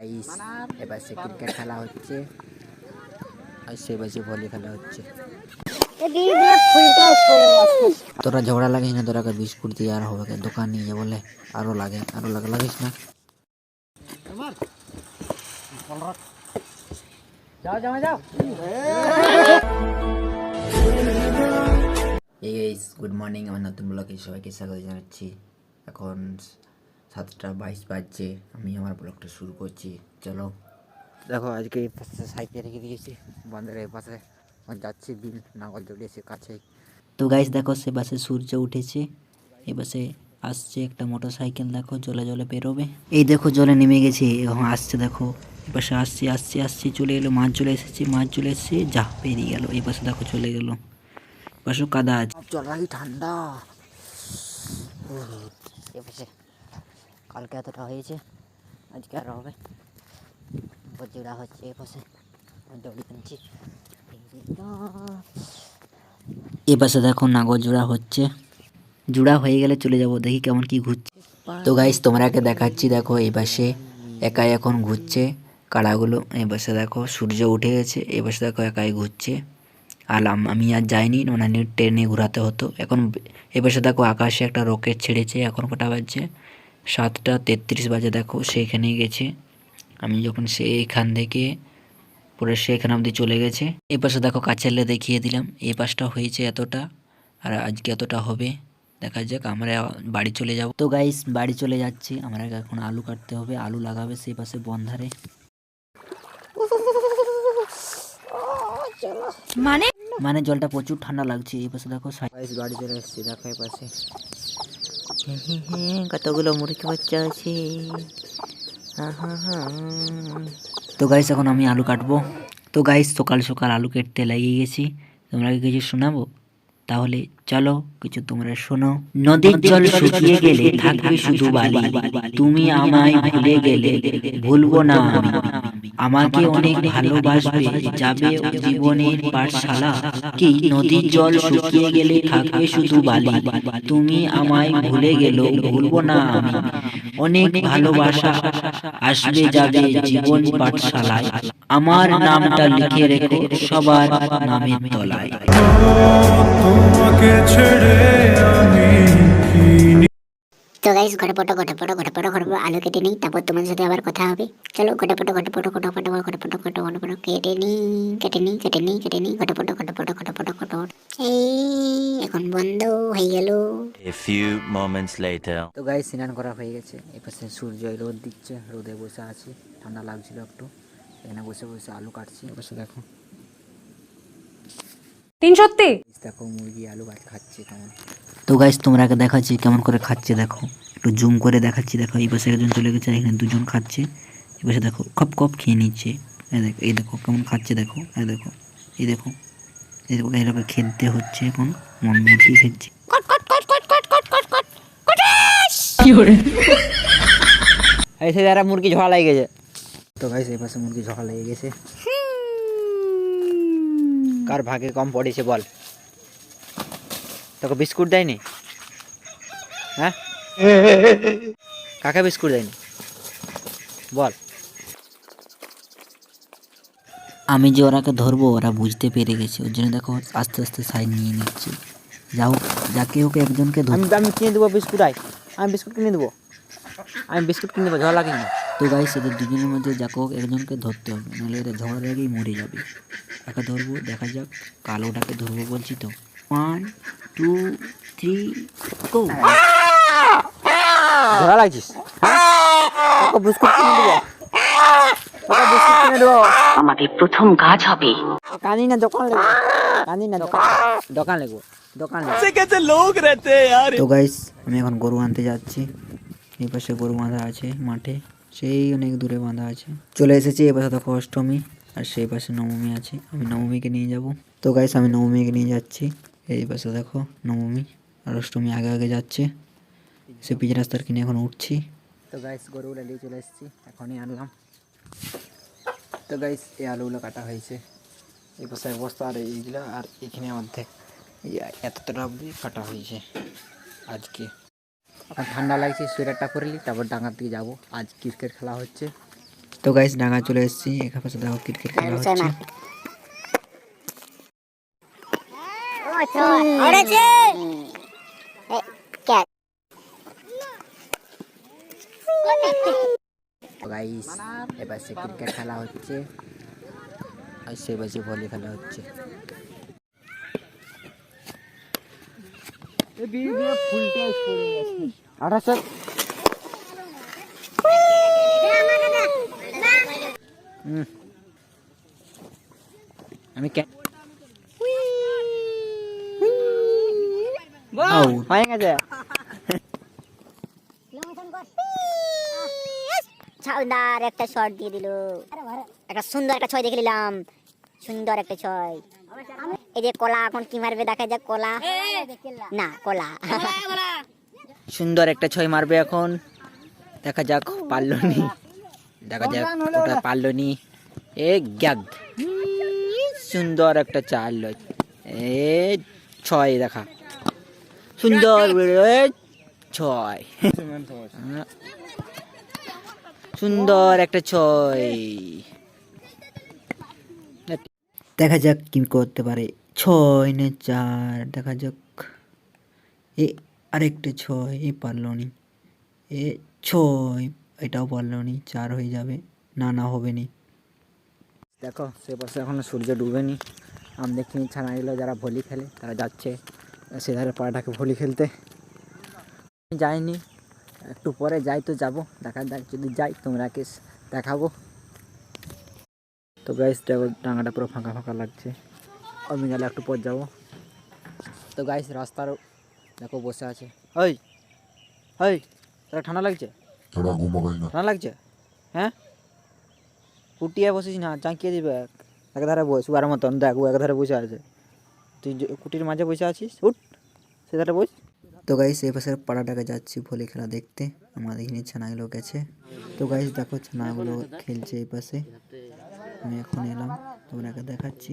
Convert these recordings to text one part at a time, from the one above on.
এবার সে ক্রিকেট খেলা হচ্ছে। আর সে বাসে ভলি খেলা হচ্ছে। তোরা ঝগড়া লাগিস না তোরা বিস্কুট দিয়ে আর হবে দোকান নিয়ে বলে। আরও লাগে আরও লাগে লাগিস না। এই গুড মর্নিং আমার নতুন ব্লগে সবাইকে স্বাগত জানাচ্ছি। এখন সাতটা বাইশ বাজছে আমি আমার ব্লগটা শুরু করছি। চলো। দেখো আজকে এই পাশে সাইকেল রেখে দিয়েছি বন্ধের এই পাশে। যাচ্ছি বিল নাগল জড়িয়েছে কাছেই তো গাইস দেখো সে বাসে সূর্য উঠেছে। এ বাসে আসছে একটা মোটর সাইকেল দেখো জলে জলে বেরোবে। এই দেখো জলে নেমে গেছে। এখন আসছে দেখো এ পাশে আসছে আসছে আসছে চলে এলো মাছ চলে এসেছে মাছ চলে এসেছে যা বেরিয়ে গেল। এই পাশে দেখো চলে গেল। পাশে কাদা আছে। রাখি ঠান্ডা। কালকে এতটা হয়েছে, আজকে আর হবে। বজ্রা হচ্ছে এ পাশে দৌড়ি এ পাশে দেখো নাগর জোড়া হচ্ছে। জোড়া হয়ে গেলে চলে যাব, দেখি কেমন কি ঘুরছে। তো গাইস তোমরাকে দেখাচ্ছি, দেখো এই পাশে একাই এখন ঘুরছে। কাড়াগুলো এই পাশে দেখো সূর্য উঠে গেছে এই পাশে দেখো একাই ঘুরছে। আর আমি আর যাইনি মানে ট্রেনে ঘোরাতে হতো। এখন এ পাশে দেখো আকাশে একটা রকেট ছেড়েছে, এখন কটা বাজছে? সাতটা তেত্রিশ বাজে দেখো সেইখানেই গেছে। আমি যখন সেইখান থেকে পুরো সেখানে অবধি চলে গেছে। এই পাশে দেখো কাছেলে দেখিয়ে দিলাম। এই পাশটা হয়েছে এতটা আর আজকে এতটা হবে। দেখা যাক আমরা বাড়ি চলে যাব। তো গাইস বাড়ি চলে যাচ্ছি। আমরা এখন আলু কাটতে হবে। আলু লাগাবে সেই পাশে বন্ধারে। মানে? মানে জলটা প্রচুর ঠান্ডা লাগছে। এই পাশে দেখো বাড়ি চলে এসেছি। দেখো এই পাশে। কতগুলো মুরগি বাচ্চা আছে? তো গাইস এখন আমি আলু কাটবো। তো গাইস সকাল সকাল আলু কেটতে লাগিয়ে গেছি। তোমরা কি কিছু শোনাবো? তাহলে চলো কিছু তোমরা শোনো। নদীর জল শুকিয়ে গেলে থাকবে শুধু বালি। তুমি আমায় ভুলে গেলে ভুলবো না। আমি আমাকে অনেক ভালোবাসবে যাবে জীবনের পাঠশালা। কি নদীর জল শুকিয়ে গেলে থাকবে শুধু বালি। তুমি আমায় ভুলে গেল ভুলবো না আমি। অনেক ভালোবাসা আসবে যাবে জীবন পাঠশালায়। আমার নামটা লিখে রেখো সবার নামের তলায়। তোমাকে ছেড়ে গাইস ঘটে পটো ঘটে পটো ঘটে পটো ঘটে আলু কেটে নিই তারপর তোমাদের সাথে আবার কথা হবে চলো ঘটে পটো ঘটে পটো ঘটে পটো ঘটে পটো ঘটে ঘটে পটো কেটে নিই কেটে নিই কেটে নিই কেটে নিই ঘটে পটো ঘটে পটো ঘটে পটো ঘটে এই এখন বন্ধ হয়ে গেল A few moments later. তো গায়ে স্নান করা হয়ে গেছে এপাশে সূর্য রোদ দিচ্ছে রোদে বসে আছি ঠান্ডা লাগছিল একটু এখানে বসে বসে আলু কাটছি এপাশে দেখো তিন সত্যি দেখো মুরগি আলু ভাত খাচ্ছে কেমন তো গাইস তোমরা আগে দেখাচ্ছি কেমন করে খাচ্ছে দেখো একটু জুম করে দেখাচ্ছি দেখো এই পাশে একজন চলে গেছে এখানে দুজন খাচ্ছে। এই পাশে দেখো খপ খপ খেয়ে নিচ্ছে। এই দেখো এই দেখো কেমন খাচ্ছে দেখো এই দেখো এই দেখো এই দেখো এইরকম খেতে হচ্ছে এখন মন মুরগি খেচ্ছে এসে যারা মুরগি ঝোড়া লেগে গেছে। তো গাইস এই পাশে মুরগি ঝোড়া লেগে গেছে। কার ভাগে কম পড়েছে বল। তোকে বিস্কুট দেয়নি? হ্যাঁ? কাকে বিস্কুট দেয়নি। বল। আমি যে ওরাকে ধরবো ওরা বুঝতে পেরে গেছে। ওর জন্য দেখো আস্তে আস্তে সাইড নিয়ে নিচ্ছে। যাও যাকে হোক একজনকে আমি আমি কিনে দেবো বিস্কুট আয়। আমি বিস্কুট কিনে দেবো। আমি বিস্কুট কিনে দেবো ঝড় লাগে না তো গাইস সেদের দুজনের মধ্যে যাকে হোক একজনকে ধরতে হবে। নাহলে এরা ঝড় লেগেই মরে যাবে। একা ধরবো দেখা যাক। কালোটাকে ধরবো বলছি তো। ওয়ান টু থ্রি গো ধরা লাগছিস বিস্কুট কিনে দেবো তোকে বিস্কুট কিনে দেবো আমাদের প্রথম কাজ হবে। কানি না দোকান লেগো কানি না দোকান দোকান লেগো। দোকান লেগো। তো গাইস আমি এখন গরু আনতে যাচ্ছি। এই পাশে গরু বাঁধা আছে মাঠে। সেই অনেক দূরে বাঁধা আছে। চলে এসেছি এই পাশে দেখো অষ্টমী। আর সেই পাশে নবমী আছে। আমি নবমীকে নিয়ে যাব। তো গাইস আমি নবমীকে নিয়ে যাচ্ছি। এই পাশে দেখো নবমী। আর অষ্টমী আগে আগে যাচ্ছে। সে পিচ রাস্তার কিনে এখন উঠছি। তো গাইস গরুগুলো নিয়ে চলে এসেছি। এখনই আনলাম। তো গাইস এই আলুগুলো কাটা হয়েছে। এই এক বস্তা আর এইগুলো আর এখানে এই এতটা অবধি কাটা হয়েছে আজকে। এখন ঠান্ডা লাগছে সোয়েটারটা পরে নিই তারপর ডাঙার দিকে যাব। আজ ক্রিকেট খেলা হচ্ছে। তো গাইস ডাঙা চলে এসেছি। এখানে পাশে দেখো ক্রিকেট খেলা হচ্ছে। ধরেছে ক্যাচ তো গাইস এবার সে ক্রিকেট খেলা হচ্ছে আর সে বাজে ভলি খেলা হচ্ছে আঠাশো হুম। আমি কে Out. হয়ে গেছে ছাউদার একটা শট দিয়ে দিল। একটা সুন্দর একটা ছয় দেখে নিলাম। সুন্দর একটা ছয়। এই যে কলা এখন কি মারবে দেখা যাক কলা। না কলা। সুন্দর একটা ছয় মারবে এখন। দেখা যাক পারল নি? দেখা যাক ওটা পারল নি? এ গ্যাগ। সুন্দর একটা চাল এ ছয় দেখা। সুন্দর ছয়। সুন্দর একটা ছয়। দেখা যাক কি করতে পারে। ছয় না চার দেখা যাক। এ আরেকটা ছয় এ পারল নি। এ ছয় এটাও পারল নি। চার হয়ে যাবে। না না হবে নি। দেখো সে পাশে এখনও সূর্য ডুবেনি আমি দেখিনি ছানাগুলো যারা ভলি খেলে তারা যাচ্ছে সে ধারে পাড়াটাকে ভলি খেলতে। আমি যাইনি। একটু পরে যাই তো যাব। দেখা যাক যদি যাই তোমরাকে স- দেখাবো। তো গাইস দেখো ডাঙাটা পুরো ফাঁকা ফাঁকা লাগছে। আমি গেলে একটু পর যাব। তো গাইস রাস্তার দেখো বসে আছে। ওই ওই তোরা ঠান্ডা লাগছে? ঠান্ডা লাগছে? হ্যাঁ? কুটিয়ে বসেছিস না চাঁকিয়ে দিবে এক। ধারে বস উয়ার মতন। দেখ এক ধারে বসে আছে। তুই কুটির মাঝে বসে আছিস উঠ। সে ধারে বস। তো গাইস পাশের পাড়াটাকে যাচ্ছি ভলি খেলা দেখতে। আমাদের এখানে ছানাগুলো গেছে তো গাইস দেখো ছানাগুলো খেলছে এই পাশে। আমি এখন এলাম তোমাকে দেখাচ্ছি।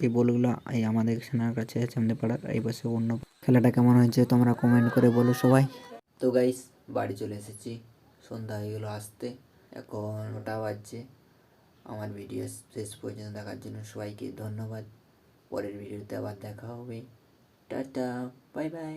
এই বলগুলো এই আমাদের সেনার কাছে আমাদের পাড়ার এই পাশে অন্য খেলাটা কেমন হয়েছে তোমরা কমেন্ট করে বলো সবাই। তো গাইস বাড়ি চলে এসেছি। সন্ধ্যা হয়ে গেলো আসতে। এখন ওটা বাজছে। আমার ভিডিও শেষ পর্যন্ত দেখার জন্য সবাইকে ধন্যবাদ। পরের ভিডিওতে আবার দেখা হবে। Tata bye bye